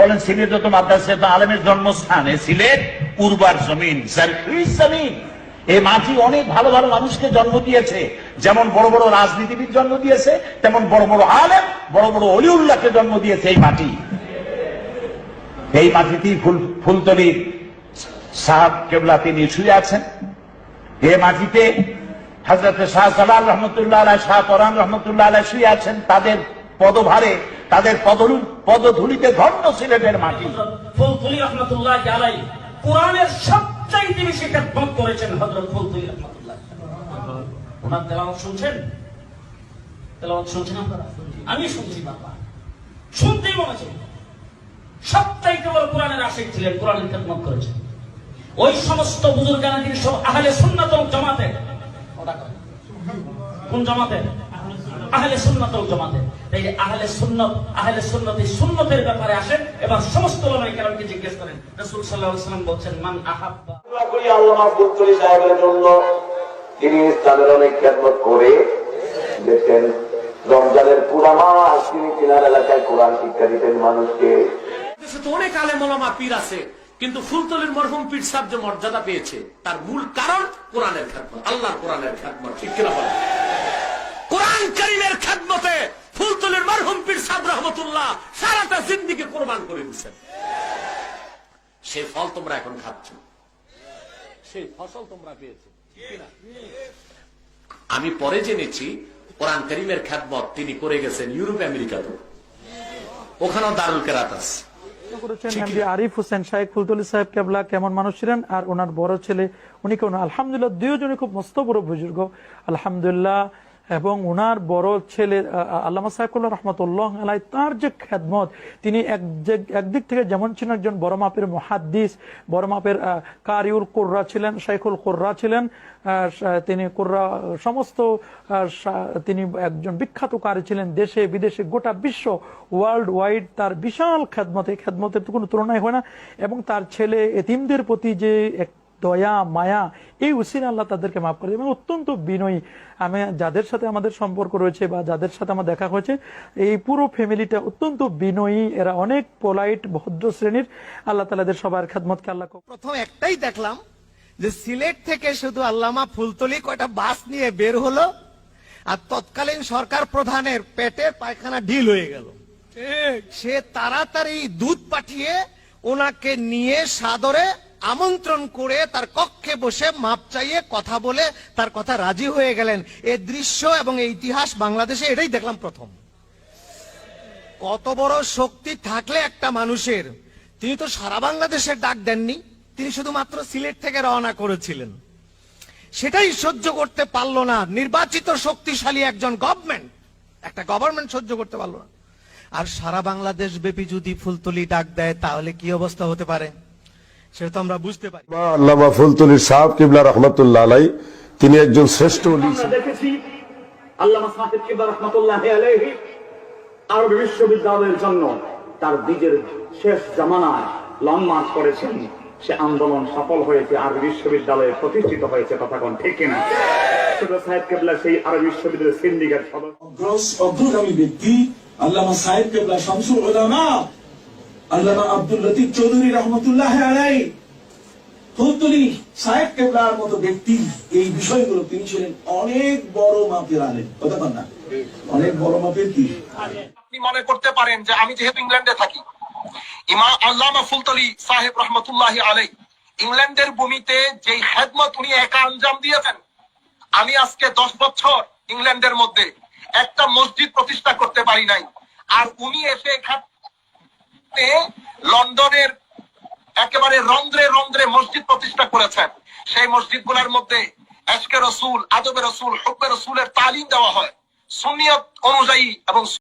বলেন সিলেট তো মাদ্রাসা, তো আলেমের জন্মস্থান সিলেট, উর্বার জমিন জমিন। এই মাটি অনেক ভালো ভালো মানুষকে জন্ম দিয়েছে। যেমন বড় বড় রাজনীতিবিদ জন্ম দিয়েছে, তেমন বড় বড় আলেম, বড় বড় অলিউল্লাহকে জন্ম দিয়েছে এই মাটি। এই মাটিতেই ফুল, ফুলতলির সাহাব কেবলা তিনি শুয়ে আছেন। এ মাটিতে হজরত শাহ সালাল রহমতুল্লাহ আলাই শাহ পরান রহমতুল্লাহ আলাই শুয়ে আছেন। তাদের পদভারে তাদের পদধূলিতে ধন্য সিলেটের মাটি। কোরআনের করেছেন ওনার শুনছেন? শুনছেন আপনারা? আমি শুনছি বাবা। শুনতেই মনে হচ্ছে। কোরআনের আশিক ছিলেন, কোরআনের খেদমত করেছেন। ওই সমস্ত বুজুর্গানা তিনি সব আহলে সুন্নাত। কোন জামাতের আহলে সুন্নাত ওয়াল জামাতের তাই যে আহলে সুন্নাত আহলে সুন্নাত এই সুন্নতের ব্যাপারে আসেন এবং সমস্ত ওলামায়ে কেরামকে জিজ্ঞেস করেন। রাসূল সাল্লাল্লাহু আলাইহি ওয়াসাল্লাম বলছেন মান আহাব্বা। করি আল্লাহ আব্দুল কলি সাহেবের জন্য। তিনি ইসলামের অনেক খেদমত করে দেখছেন রমজানের পুরা মাস তিনি তিনার এলাকায় কোরআন শিক্ষা দিতেন মানুষকে। দেশে তো অনেক আলেম ওলামা পীর আছে কিন্তু ফুলতলির মরহুম পীর সাহেব যে মর্যাদা পেয়েছে তার মূল কারণ কোরআনের খ্যাতমত আল্লাহর কোরআনের খ্যাতমত ঠিক কিনা বলে কোরআন খ্যাতমতে ফুলতলির মরহুম পীর সাহেব রহমতুল্লাহ সারাটা জিন্দিগি কোরবান করে দিচ্ছেন সেই ফল তোমরা এখন খাচ্ছ। সেই ফসল তোমরা পেয়েছ। আমি পরে জেনেছি কোরআন করিমের খ্যাতমত তিনি করে গেছেন ইউরোপ আমেরিকাতে ওখানেও দারুল কেরাত আছে। আরিফ হোসেন শাহেখ ফুলতলি সাহেব কেবলা কেমন মানুষ ছিলেন? আর ওনার বড় ছেলে উনি কেমন? আলহামদুলিল্লাহ দুজনে খুব মস্ত বড় বুজুর্গ। আলহামদুলিল্লাহ এবং ওনার বড় ছেলে আল্লামা সাহেবুল্লাহ রহমতুল্লাহ আলাই, তার যে খেদমত, তিনি এক একদিক থেকে যেমন ছিলেন একজন বড় মাপের মহাদ্দিস, বড় মাপের কারিউল কোর্রা ছিলেন, শাইখুল কোর্রা ছিলেন তিনি কোর্রা, সমস্ত তিনি একজন বিখ্যাত কারি ছিলেন দেশে, বিদেশে, গোটা বিশ্ব ওয়ার্ল্ড ওয়াইড তার বিশাল খেদমত, এই খেদমতের তো কোনো তুলনায় হয় না। এবং তার ছেলে এতিমদের প্রতি যে দয়া মায়া এই উসির আল্লাহ তাদেরকে মাফ করে এবং অত্যন্ত বিনয়ী। আমি যাদের সাথে আমাদের সম্পর্ক রয়েছে বা যাদের সাথে আমার দেখা হয়েছে এই পুরো ফ্যামিলিটা অত্যন্ত বিনয়ী। এরা অনেক পোলাইট ভদ্র শ্রেণির। আল্লাহ তালাদের সবার খেদমতকে আল্লাহ প্রথম একটাই দেখলাম যে সিলেট থেকে শুধু আল্লামা ফুলতলি কয়টা বাস নিয়ে বের হলো আর তৎকালীন সরকার প্রধানের পেটের পায়খানা ঢিল হয়ে গেল। সে তাড়াতাড়ি দুধ পাঠিয়ে ওনাকে নিয়ে সাদরে আমন্ত্রণ করে তার কক্ষে বসে মাপ চাইয়ে কথা বলে তার কথা রাজি হয়ে গেলেন। এ দৃশ্য এবং এই ইতিহাস বাংলাদেশে এটাই দেখলাম প্রথম। কত বড় শক্তি থাকলে একটা মানুষের। তিনি তো সারা বাংলাদেশের ডাক দেননি, তিনি শুধুমাত্র সিলেট থেকে রওনা করেছিলেন। সেটাই সহ্য করতে পারল না, নির্বাচিত শক্তিশালী একজন গভর্নমেন্ট একটা গভর্নমেন্ট সহ্য করতে পারল না। আর সারা বাংলাদেশ ব্যাপী যদি ফুলতলি ডাক দেয়, তাহলে কি অবস্থা হতে পারে? সেটা তো আমরা বুঝতে পারি। আল্লামা ফুলতুলি সাহেব কিবলা রহমতুল্লাহ আলাই তিনি একজন শ্রেষ্ঠ ওলি দেখেছি আল্লামা সাহেব কিবলা রহমতুল্লাহ আলাইহি আরবি বিশ্ববিদ্যালয়ের জন্য তার নিজের শেষ জামানায় লং মার্চ করেছেন। সে আন্দোলন সফল হয়েছে আরবি বিশ্ববিদ্যালয়ে প্রতিষ্ঠিত হয়েছে তথাকন ঠিক কিনা? ছোট সাহেব কেবলা সেই আরবি বিশ্ববিদ্যালয়ের সিন্ডিকেট সদস্য। অগ্রগামী ব্যক্তি আল্লামা সাহেব কেবলা শামসুল ওলামা আল্লামা আব্দুল লতিফ চৌধুরী রহমতুল্লাহ আলাই ফুলতলি সাহেব কেবলার মতো ব্যক্তি, এই বিষয়গুলো তিনি ছিলেন অনেক বড় মাপের আলেন কথা বল না। অনেক বড় মাপের কি? আপনি মনে করতে পারেন যে আমি যেহেতু ইংল্যান্ডে থাকি আল্লামা সাহেব রহমতুল্লাহ আলাই ইংল্যান্ডের ভূমিতে যেই উনি একা আঞ্জাম দিয়েছেন, আমি আজকে দশ বছর ইংল্যান্ডের মধ্যে একটা মসজিদ প্রতিষ্ঠা করতে পারি নাই। আর উনি এসে এখানে লন্ডনের একেবারে রন্ধ্রে রন্ধ্রে মসজিদ প্রতিষ্ঠা করেছেন। সেই মসজিদ মসজিদগুলোর মধ্যে আজকে রসুল, আদবে রসুল, হুব্বে রসুলের তালিম দেওয়া হয়। সুনিয়ত অনুযায়ী এবং